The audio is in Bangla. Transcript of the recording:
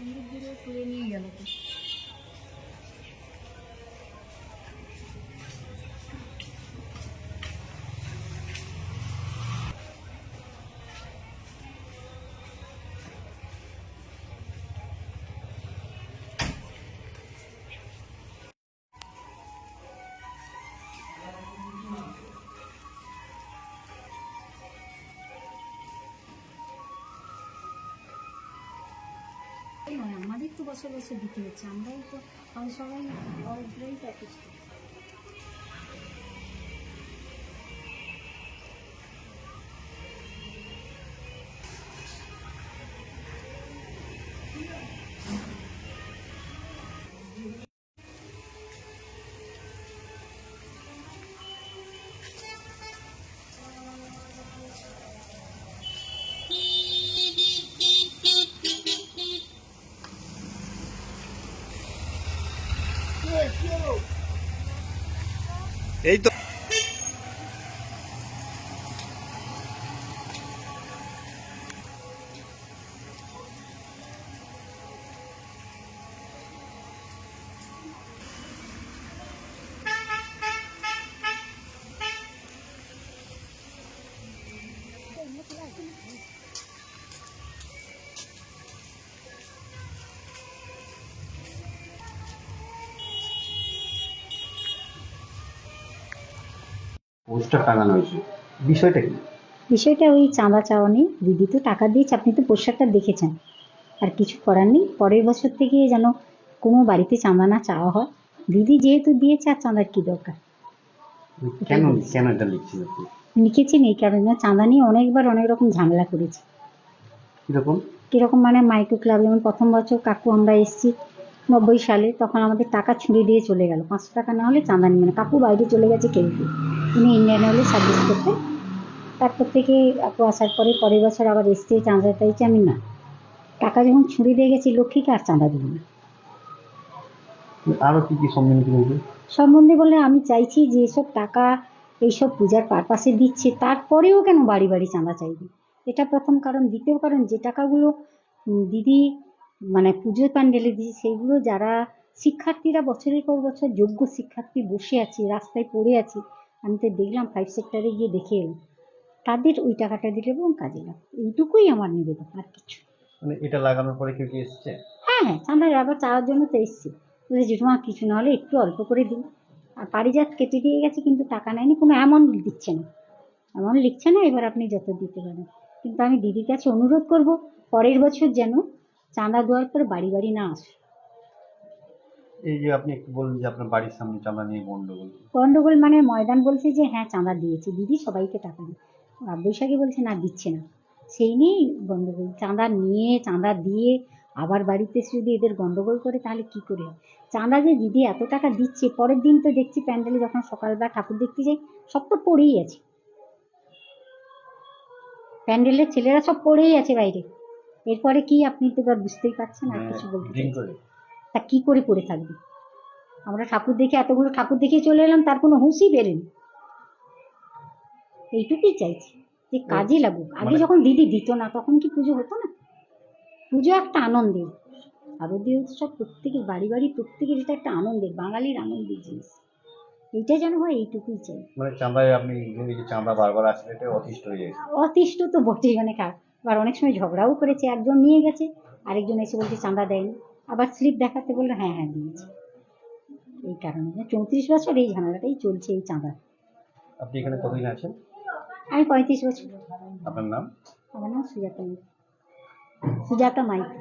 Şimdi direkt leniye yanıtır. আমাদের তো বছর বছর দিতে হচ্ছে আমরাই তো সবাই অল্পই প্যাকেজ এই তো পোস্টার টাঙানো হয়েছে। বিষয়টা কি? বিষয়টা ওই চাঁদা চাওয়া নেই দিদি তো টাকা দিয়েছে আপনি তো পোশাকটা দেখেছেন। আর কিছু করার নেই। পরের বছর থেকে যেন কোনো বাড়িতে চাঁদা না চাওয়া হয়। দিদি যেহেতু দিয়েছে আর চাঁদার কি দরকার? কেন কেন এটা লিখছেন আপনি? লিখেছেন এই কারণে চাঁদা নিয়ে অনেকবার অনেক রকম ঝামেলা করেছি। কীরকম? কীরকম মানে মাইক্রো ক্লাব যেমন প্রথম বছর কাকু আমরা এসেছি নব্বই সালে তখন আমাদের টাকা ছুঁড়ে দিয়ে চলে গেল। পাঁচশো টাকা না হলে চাঁদা নিবে না কাকু বাইরে চলে গেছে খেলতে উনি ইন্ডিয়ান অয়েলে সার্ভিস করতে তারপর থেকে কাকু আসার পরে পরের বছর আবার এসছে চাঁদা চাইছে আমি না। টাকা যখন ছুঁড়ে দিয়ে গেছি লক্ষ্মীকে আর চাঁদা দেবো না। আরও কি কি সম্মুখীন হয়েছে সম্বন্ধে বলে আমি চাইছি যে এসব টাকা এইসব পূজার পারপাসে দিচ্ছে তারপরেও কেন বাড়ি বাড়ি চাঁদা চাইবে? এটা প্রথম কারণ। দ্বিতীয় কারণ যে টাকাগুলো দিদি মানে পুজোর প্যান্ডেলে দিয়েছে সেইগুলো যারা শিক্ষার্থীরা বছরের পর বছর যোগ্য শিক্ষার্থী বসে আছে রাস্তায় পড়ে আছে আমি তো দেখলাম ফাইভ সেক্টরে গিয়ে দেখে এলাম। তাদের ওই টাকাটা দিলে এবং কাজে লাগ এইটুকুই আমার নিবেদন আর কিছু। মানে এটা লাগানোর পরে কেউ কি এসছে? হ্যাঁ হ্যাঁ চাঁদার আবার চাওয়ার জন্য তো এসছি। বলে জেঠুমা কিছু না হলে একটু অল্প করে দিন। আর পারিজাত কেটে দিয়ে গেছে কিন্তু টাকা নেয়নি কোনো অ্যামাউন্ট দিচ্ছে না। অ্যামাউন্ট লিখছে না এবার আপনি যত দিতে পারেন। কিন্তু আমি দিদির কাছে অনুরোধ করব পরের বছর যেন চাঁদা দেওয়ার পর বাড়ি বাড়ি না আসে এই যে আপনি একটু বললেন যে আপনার বাড়ির সামনে চাঁদা নিয়ে গন্ডগোল। গন্ডগোল মানে ময়দান বলছে যে হ্যাঁ চাঁদা দিয়েছে। দিদি সবাইকে টাকা দিই বৈশাখী বলছে না দিচ্ছে না। সেই নিয়েই গন্ডগোল। চাঁদা নিয়ে চাঁদা দিয়ে আবার বাড়িতে এসে যদি এদের গন্ডগোল করে তাহলে কি করে হয়? চাঁদা যে দিদি এত টাকা দিচ্ছে পরের দিন তো দেখছি প্যান্ডেলে যখন সকালবেলা ঠাকুর দেখতে যাই সব তো পড়েই আছে। প্যান্ডেলের ছেলেরা সব পড়েই আছে বাইরে। এরপরে কি আপনি তো এবার বুঝতেই পারছেন আর কিছু বলতে করে তা কি করে পড়ে থাকবে? আমরা ঠাকুর দেখে এতগুলো ঠাকুর দেখে চলে এলাম তার কোনো হুঁশই বেরেনি এইটুকুই চাইছি যে কাজে লাগুক। আগে মানে- যখন দিদি দিত না তখন কি পুজো হতো না? পুজো একটা আনন্দের। শারদীয় উৎসব প্রত্যেকের বাড়ি বাড়ি প্রত্যেকের এটা একটা আনন্দের বাঙালির আনন্দের জিনিস। এইটা যেন হয় এইটুকুই চাই। মানে চাঁদায় আপনি চাঁদা বারবার আসলে এটা অতিষ্ঠ হয়ে যায় অতিষ্ঠ তো বটেই মানে কার আবার অনেক সময় ঝগড়াও করেছে একজন নিয়ে গেছে আরেকজন এসে বলছে চাঁদা দেয়নি। আবার স্লিপ দেখাতে বলল হ্যাঁ হ্যাঁ দিয়েছি। এই কারণে চৌত্রিশ বছর এই ঝামেলাটাই চলছে এই চাঁদা। আপনি এখানে কতদিন আছেন? আমি পঁয়ত্রিশ বছর। আপনার নাম? আমার নাম সুজাতা সুজাতা মাইতি।